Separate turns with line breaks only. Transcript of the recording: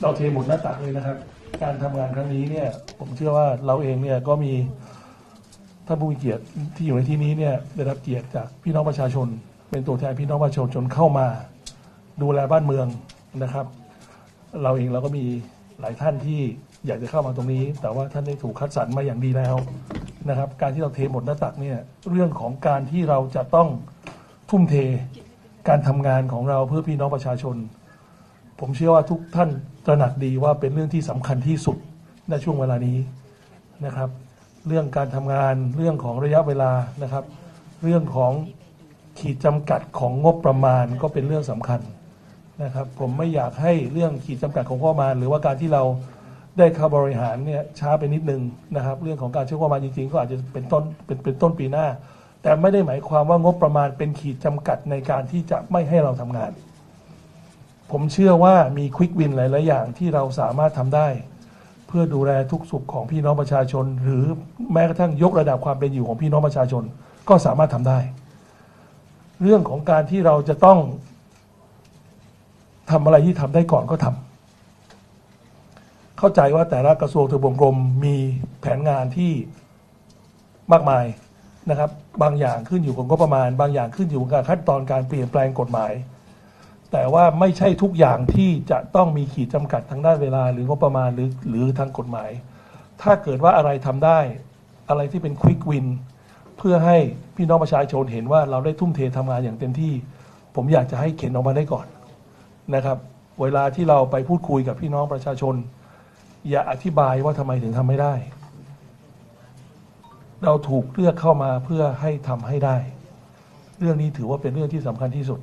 เราเทหมดหน้าตักเลยนะครับ การทำงานครั้งนี้เนี่ย ผมเชื่อว่าเราเองเนี่ยก็มีท่านผู้มีเกียรติที่อยู่ในที่นี้เนี่ยได้รับเกียรติจากพี่น้องประชาชน เป็นตัวแทนพี่น้องประชาชนเข้ามา ดูแลบ้านเมืองนะครับ เราเองเราก็มีหลายท่านที่อยากจะเข้ามาตรงนี้ แต่ว่าท่านได้ถูกคัดสรรมาอย่างดีแล้วนะครับ การที่เราเทหมดหน้าตักเนี่ยเรื่องของการที่เราจะต้องทุ่มเทการทำงานของเราเพื่อพี่น้องประชาชน ผมเชื่อว่าทุกท่านตระหนักดีว่าเป็นเรื่องที่สำคัญที่สุดในช่วงเวลานี้นะครับ เรื่องการทำงานเรื่องของระยะเวลานะครับ เรื่องของขีดจำกัดของงบประมาณก็เป็นเรื่องสำคัญนะครับ ผมไม่อยากให้เรื่องขีดจำกัดของงบประมาณ หรือว่าการที่เราได้เข้าบริหารเนี่ยช้าไปนิดนึงนะครับ เรื่องของการใช้งบประมาณจริงๆ ก็อาจจะเป็นต้นเป็นเป็นต้นปีหน้า แต่ไม่ได้หมายความว่างบประมาณเป็นขีดจำกัดในการที่จะไม่ให้เราทำงาน ผมเชื่อว่ามีควิกวินหลาย ๆ อย่างที่เราสามารถทำได้ เพื่อดูแลทุกสุขของพี่น้องประชาชน หรือแม้กระทั่งยกระดับความเป็นอยู่ของพี่น้องประชาชนก็สามารถทำได้ เรื่องของการที่เราจะต้องทำอะไรที่ทำได้ก่อนก็ทำเข้าใจว่าแต่ละกระทรวงทบวงกรมมีแผนงานที่มากมายนะครับ บางอย่างขึ้นอยู่กับงบประมาณ บางอย่างขึ้นอยู่กับขั้นตอนการเปลี่ยนแปลงกฎหมาย แต่ว่าไม่ใช่ทุกอย่างที่จะต้องมีขีดจำกัดทางด้านเวลาหรืองบประมาณหรือหรือทางกฎหมาย ถ้าเกิดว่าอะไรทำได้ อะไรที่เป็นควิกวินเพื่อให้พี่น้องประชาชนเห็นว่าเราได้ทุ่มเททำงานอย่างเต็มที่ ผมอยากจะให้เข็นออกมาได้ก่อนนะครับ เวลาที่เราไปพูดคุยกับพี่น้องประชาชน อย่าอธิบายว่าทำไมถึงทำไม่ได้ เราถูกเลือกเข้ามาเพื่อให้ทำให้ได้ เรื่องนี้ถือว่าเป็นเรื่องที่สำคัญที่สุด